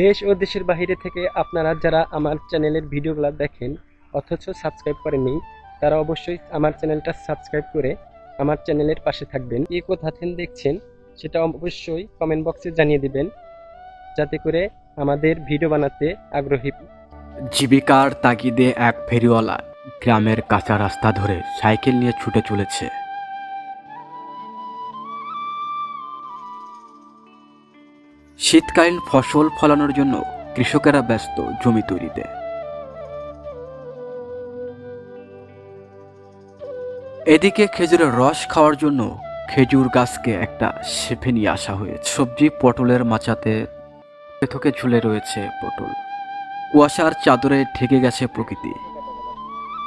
দেশ ও দেশের বাইরে থেকে আপনারা যারা আমার চ্যানেলের ভিডিওগুলো দেখেন, অথচ সাবস্ক্রাইব করেননি, তারা অবশ্যই আমার চ্যানেলটা সাবস্ক্রাইব করে আমার চ্যানেলের পাশে থাকবেন। কি কোথা থেকে দেখছেন, সেটা অবশ্যই কমেন্ট বক্সে জানিয়ে দিবেন, যাতে করে আমাদের ভিডিও বানাতে আগ্রহী। জীবিকার তাগিদে এক ফেরিওয়ালা গ্রামের কাঁচা রাস্তা ধরে সাইকেল নিয়ে ছুটে চলেছে। শীতকালীন ফসল ফলানোর জন্য কৃষকেরা ব্যস্ত জমি তৈরিতে। এদিকে খেজুরের রস খাওয়ার জন্য খেজুর গাছকে একটা শেফে নিয়ে আসা হয়েছে। সবজি পটলের মাচাতে থকে ঝুলে রয়েছে পটল। কুয়াশার চাদরে ঢেকে গেছে প্রকৃতি।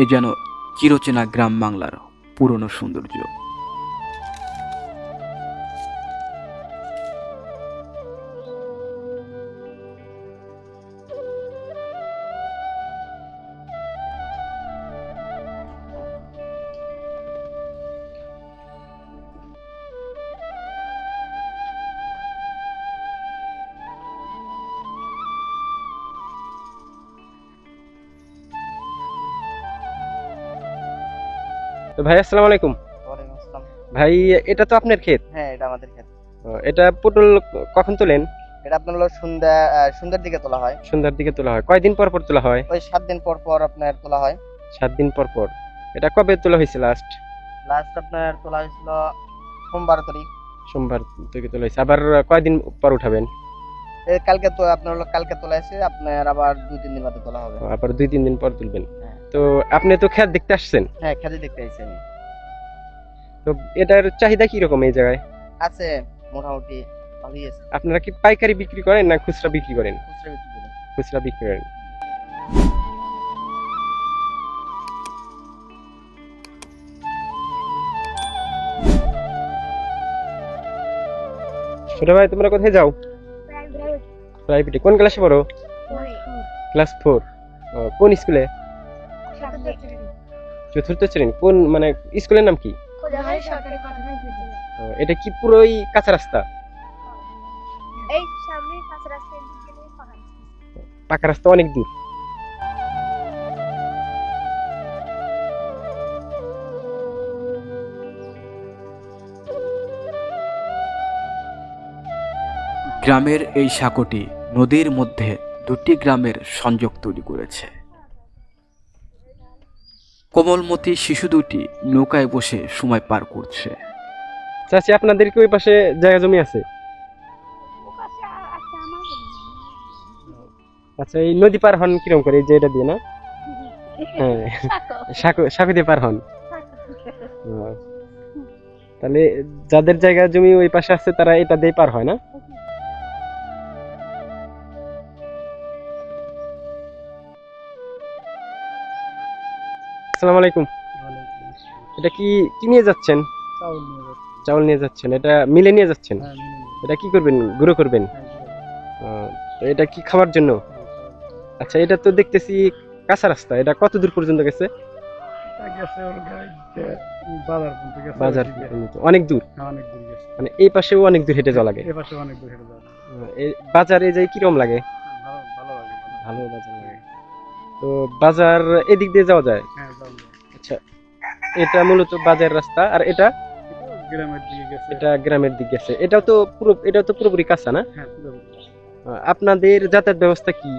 এ যেন চিরচেনা গ্রাম বাংলার পুরনো সৌন্দর্য। তো ভাই আসসালামু আলাইকুম। ভাই এটা তো আপনার ক্ষেত? হ্যাঁ এটা আমাদের ক্ষেত। এটা পটল কখন তোলেন? এটা আপনার হলো সন্ধ্যা সন্ধ্যার দিকে তোলা হয়। সন্ধ্যার দিকে তোলা হয়। কয়দিন পর পর তোলা হয়? ওই সাত দিন পর পর আপনার তোলা হয়। সাত দিন পর পর। এটা কবে তোলা হয়েছে লাস্ট লাস্ট আপনার তোলা হয়েছিল সোমবার তারিখ। সোমবার থেকে তোলা হয়েছে। আবার কয়দিন পর উঠাবেন? কালকে তো আপনার হলো কালকে তোলা হয়েছে। আপনার আবার দুই তিন দিন বাদে তোলা হবে। আবার দুই তিন দিন পর তুলবেন। হ্যাঁ। তো আপনি তো খেত দেখতে আসছেন? হ্যাঁ খেতে দেখতে আমি। তো এটার চাহিদা কি রকম এই জায়গায়? আছে মোটামুটি ভালোই আছে। আপনারা কি পাইকারি বিক্রি করেন না খুচরা বিক্রি করেন? খুচরা বিক্রি করি। খুচরা বিক্রি করেন। ছোট ভাই তোমরা কোথায় যাও? প্রাইভেটে কোন ক্লাসে পড়ো? ক্লাস ফোর কোন স্কুলে চতুর্থ শ্রেণি। কোন মানে স্কুলের নাম কি? এটা কি পুরোই কাঁচা রাস্তা? এই সামনে কাঁচা রাস্তা। পাকা রাস্তা অনেক দূর। গ্রামের এই সাঁকোটি নদীর মধ্যে দুটি গ্রামের সংযোগ তৈরি করেছে। কোমলমতি শিশু দুটি নৌকায় বসে সময় পার করছে। চাচি আপনাদের কি ওই পাশে জায়গা জমি আছে? আচ্ছা এই নদী পার হন কীরকম করে? এই যে এটা দিয়ে না? হ্যাঁ। সাঁকো। দিয়ে পার হন। তাহলে যাদের জায়গা জমি ওই পাশে আছে তারা এটা দিয়ে পার হয় না? আসসালামু আলাইকুম। এটা কি কি নিয়ে যাচ্ছেন? চাউল নিয়ে যাচ্ছেন। এটা মিলে নিয়ে যাচ্ছেন? হ্যাঁ, এটা কি করবেন? গুঁড়ো করবেন? তো এটা কি খাওয়ার জন্য? আচ্ছা এটা তো দেখতেছি কাঁচা রাস্তা। এটা কত দূর পর্যন্ত গেছে। বাজার অনেক দূর? হ্যাঁ, মানে এই পাশেও অনেক দূর হেঁটে যাওয়া লাগে। বাজারে যাই কিরম লাগে। ভালো বাজার লাগে। তো বাজার এদিক দিয়ে যাওয়া যায়? হ্যাঁ যাওয়া যায়। আচ্ছা এটা মূলত বাজার রাস্তা আর এটা? গ্রামের দিকে গেছে। এটা গ্রামের দিক গেছে। এটাও তো পুরো এটাও তো পুরোপুরি কাঁচা না? হ্যাঁ আপনাদের যাতায়াত ব্যবস্থা কি?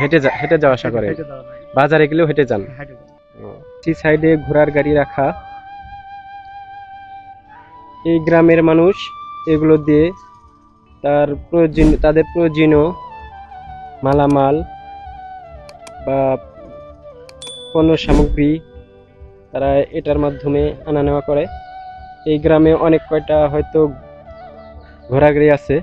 হেঁটে যা হেঁটে যাওয়া আসা করে। বাজারে গেলেও হেঁটে যান? হেঁটে সি সাইডে ঘোড়ার গাড়ি রাখা। এই গ্রামের মানুষ এগুলো দিয়ে তার প্রয়োজন তাদের প্রয়োজনীয় মালামাল বা পণ্য সামগ্রী তারা এটার মাধ্যমে আনা নেওয়া করে। এই গ্রামে অনেক কয়টা হয়তো ঘোরাঘুরি আছে।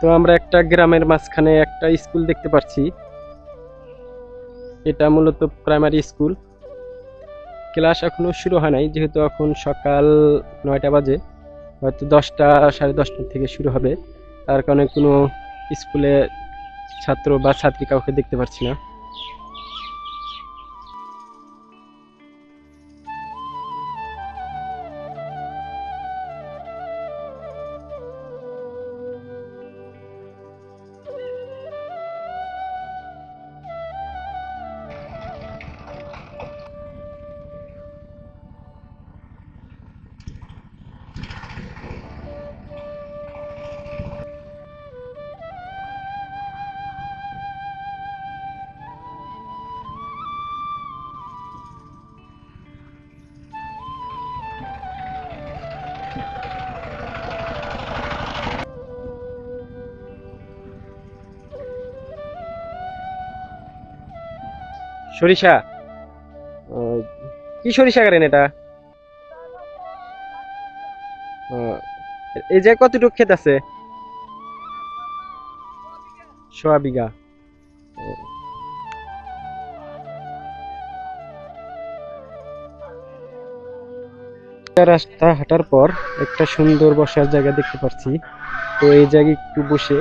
তো আমরা একটা গ্রামের মাঝখানে একটা স্কুল দেখতে পাচ্ছি এটা মূলত প্রাইমারি স্কুল ক্লাস এখনও শুরু হয় নাই, যেহেতু এখন সকাল নয়টা বাজে, হয়তো দশটা, সাড়ে দশটা থেকে শুরু হবে। তার কারণে কোনো স্কুলে ছাত্র বা ছাত্রী কাউকে দেখতে পাচ্ছি না। সরিষা? কি সরিষা করেন এটা? এই যে কতটুকু ক্ষেত আছে? সোয়া বিঘা। রাস্তা হাঁটার পর একটা সুন্দর বসার জায়গা দেখতে পাচ্ছি। তো এই জায়গায় একটু বসে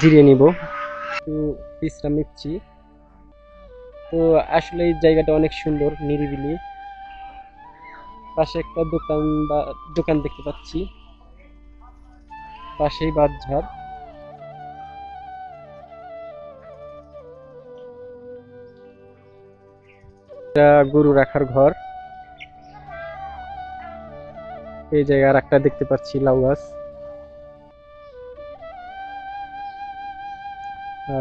জিরিয়ে নিব। একটু বিশ্রাম নিচ্ছি। তো আসলে এই জায়গাটা অনেক সুন্দর, নিরিবিলি। পাশে একটা দোকান বা, দোকান দেখতে পাচ্ছি। পাশেই বাঁধঝাড় এটা গরু রাখার ঘর। এই জায়গায় আর একটা দেখতে পাচ্ছি, লাউ গাছ।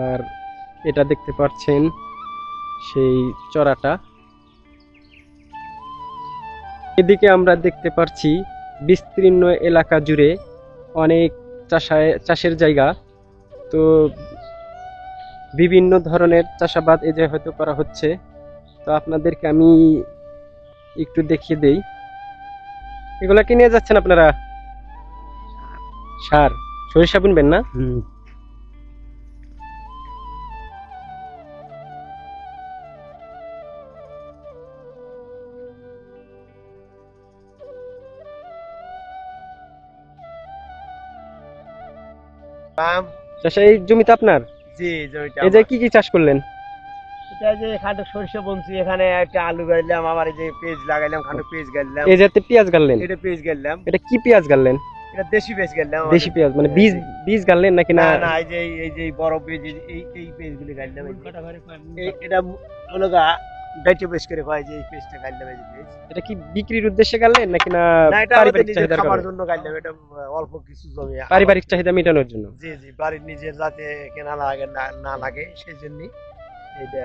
আর এটা দেখতে পাচ্ছেন সেই চড়াটা। এদিকে আমরা দেখতে পাচ্ছি বিস্তীর্ণ এলাকা জুড়ে অনেক চাষায় চাষের জায়গা। তো বিভিন্ন ধরনের চাষাবাদ এ যে হয়তো করা হচ্ছে তো আপনাদেরকে আমি একটু দেখিয়ে দেই। এগুলা কি নিয়ে যাচ্ছেন আপনারা? সার। সরিষা বুনবেন না? চাষা এই জমিতে আপনার? জি জমিটা এই যে কি কি চাষ করলেন? এটা যে খাটো সরিষা বলছি এখানে একটা আলু গাড়লাম আবার এই যে পেঁয়াজ লাগাইলাম খাটো পেঁয়াজ গাড়লাম। এই যাতে পেঁয়াজ গাড়লেন? এটা পেঁয়াজ গাড়লাম। এটা কি পেঁয়াজ গাড়লেন? এটা দেশি পেঁয়াজ গাড়লাম। দেশি পেঁয়াজ মানে বীজ বীজ গাড়লেন নাকি না? না না এই যে এই যে বড় পেঁয়াজ এই- এই এই পেঁয়াজ গুলি গাড়লাম এই যে। এই- এটা হলো ডাইটে পেঁয়াজ করে কয় যে এই এটা কি বিক্রির উদ্দেশ্যে গাড়লেন নাকি না পারিবারিক চাহিদার খাবার? জন্য এটা অল্প কিছু জমি। পারিবারিক চাহিদা মেটানোর জন্য? জি জি বাড়ির নিজের যাতে কেনা লাগে না লাগে সেই জন্যই এটা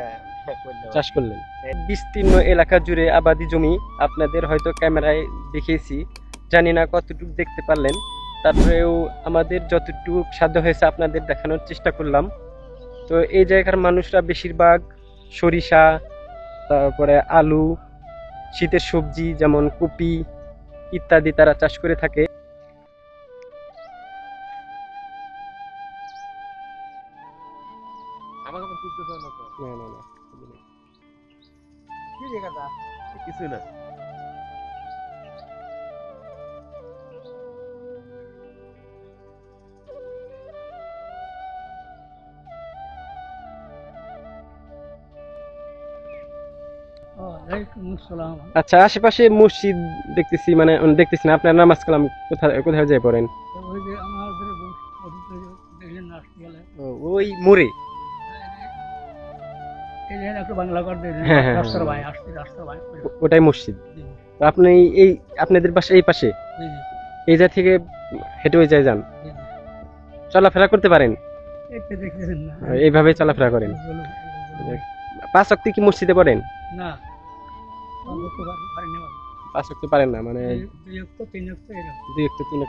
চাষ করলেন। বিস্তীর্ণ এলাকা জুড়ে আবাদি জমি আপনাদের হয়তো ক্যামেরায় দেখিয়েছি। জানি না কতটুকু দেখতে পারলেন। তারপরেও আমাদের যতটুকু সাধ্য হয়েছে আপনাদের দেখানোর চেষ্টা করলাম। তো এই জায়গার মানুষরা বেশিরভাগ সরিষা তারপরে আলু শীতের সবজি যেমন কপি ইত্যাদি তারা চাষ করে থাকে। আচ্ছা আশেপাশে মসজিদ দেখতেছি মানে দেখতেছি না আপনার নামাজ কালাম কোথায় কোথায় যায় পড়েন? ওই মোড়ে? হ্যাঁ, হ্যাঁ, হ্যাঁ। ওটাই মসজিদ? আপনি এই আপনাদের বাসা এই পাশে? এই জায়গা থেকে হেঁটে ওই যায় যান? চলাফেরা করতে পারেন? এইভাবে চলাফেরা করেন। পাঁচ অক্তি কি মসজিদে পড়েন? না। পারেন না মানে দুই- তিন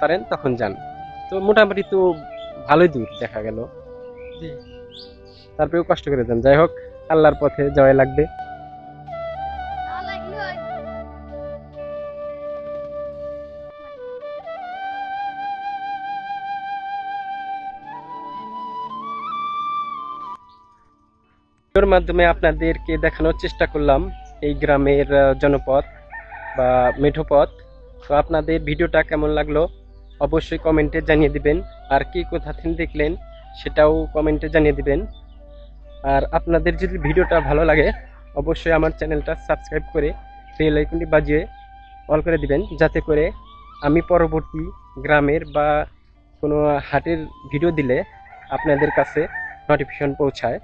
পারেন তখন যান। তো মোটামুটি তো ভালোই দূর দেখা গেল। তারপরেও কষ্ট করে যান। যাই হোক আল্লাহর পথে যাওয়াই লাগবে। ভিডিওর মাধ্যমে আপনাদেরকে দেখানোর চেষ্টা করলাম। এই গ্রামের জনপথ বা মেঠোপথ। তো আপনাদের ভিডিওটা কেমন লাগল অবশ্যই কমেন্টে জানিয়ে দিবেন। আর কে কোথা থেকে দেখলেন সেটাও কমেন্টে জানিয়ে দিবেন। আর আপনাদের যদি ভিডিওটা ভালো লাগে অবশ্যই আমার চ্যানেলটা সাবস্ক্রাইব করে বেল আইকনটি বাজিয়ে অল করে দিবেন। যাতে করে আমি পরবর্তী গ্রামের বা কোনো হাটের ভিডিও দিলে আপনাদের কাছে নোটিফিকেশন পৌঁছায়।